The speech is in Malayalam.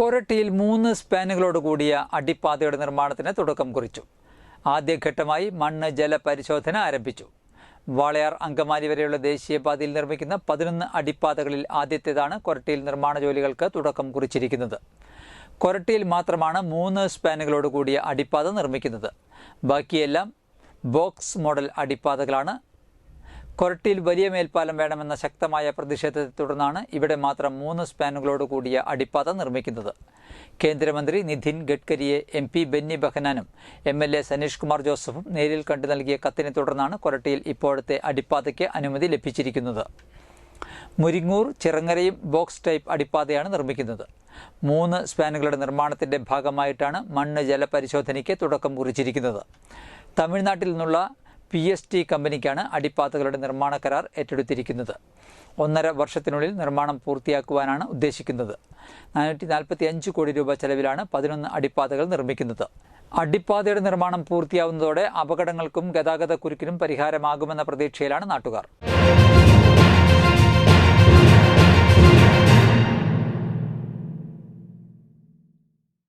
കൊരട്ടിയിൽ മൂന്ന് സ്പാനുകളോട് കൂടിയ അടിപ്പാതയുടെ നിർമ്മാണത്തിന് തുടക്കം കുറിച്ചു. ആദ്യഘട്ടമായി മണ്ണ് ജല പരിശോധന ആരംഭിച്ചു. വാളയാർ അങ്കമാലി വരെയുള്ള ദേശീയപാതയിൽ നിർമ്മിക്കുന്ന പതിനൊന്ന് അടിപ്പാതകളിൽ ആദ്യത്തേതാണ് കൊരട്ടിയിൽ നിർമ്മാണ ജോലികൾക്ക് തുടക്കം കുറിച്ചിരിക്കുന്നത്. കൊരട്ടിയിൽ മാത്രമാണ് മൂന്ന് സ്പാനുകളോട് കൂടിയ അടിപ്പാത നിർമ്മിക്കുന്നത്. ബാക്കിയെല്ലാം ബോക്സ് മോഡൽ അടിപ്പാതകളാണ് കൊരട്ടിയിൽ വലിയ മേൽപ്പാലം വേണമെന്ന ശക്തമായ പ്രതിഷേധത്തെ തുടർന്നാണ് ഇവിടെ മാത്രം മൂന്ന് സ്പാനുകളോട് കൂടിയ അടിപ്പാത നിർമ്മിക്കുന്നത്. കേന്ദ്രമന്ത്രി നിധിൻ ഗഡ്കരിയെ M P Benny ബഹനാനും M L A Saneesh Kumar ജോസഫും നേരിൽ കണ്ടു നൽകിയ കത്തിനെ തുടർന്നാണ് കൊരട്ടിയിൽ ഇപ്പോഴത്തെ അടിപ്പാതയ്ക്ക് അനുമതി ലഭിച്ചിരിക്കുന്നത്. മുരിങ്ങൂർ ചിറങ്ങരയും ബോക്സ് ടൈപ്പ് അടിപ്പാതയാണ് നിർമ്മിക്കുന്നത്. മൂന്ന് സ്പാനുകളുടെ നിർമ്മാണത്തിന്റെ ഭാഗമായിട്ടാണ് മണ്ണ് ജലപരിശോധനയ്ക്ക് തുടക്കം കുറിച്ചിരിക്കുന്നത്. തമിഴ്നാട്ടിൽ നിന്നുള്ള പി എസ് ടി കമ്പനിക്കാണ് അടിപ്പാതകളുടെ നിർമ്മാണ കരാർ ഏറ്റെടുത്തിരിക്കുന്നത്. ഒന്നര വർഷത്തിനുള്ളിൽ നിർമ്മാണം പൂർത്തിയാക്കുവാനാണ് ഉദ്ദേശിക്കുന്നത്. നാനൂറ്റി നാൽപ്പത്തി അഞ്ച് കോടി രൂപ ചെലവിലാണ് പതിനൊന്ന് അടിപ്പാതകൾ നിർമ്മിക്കുന്നത്. അടിപ്പാതയുടെ നിർമ്മാണം പൂർത്തിയാവുന്നതോടെ അപകടങ്ങൾക്കും ഗതാഗത കുരുക്കിനും പരിഹാരമാകുമെന്ന പ്രതീക്ഷയിലാണ് നാട്ടുകാർ.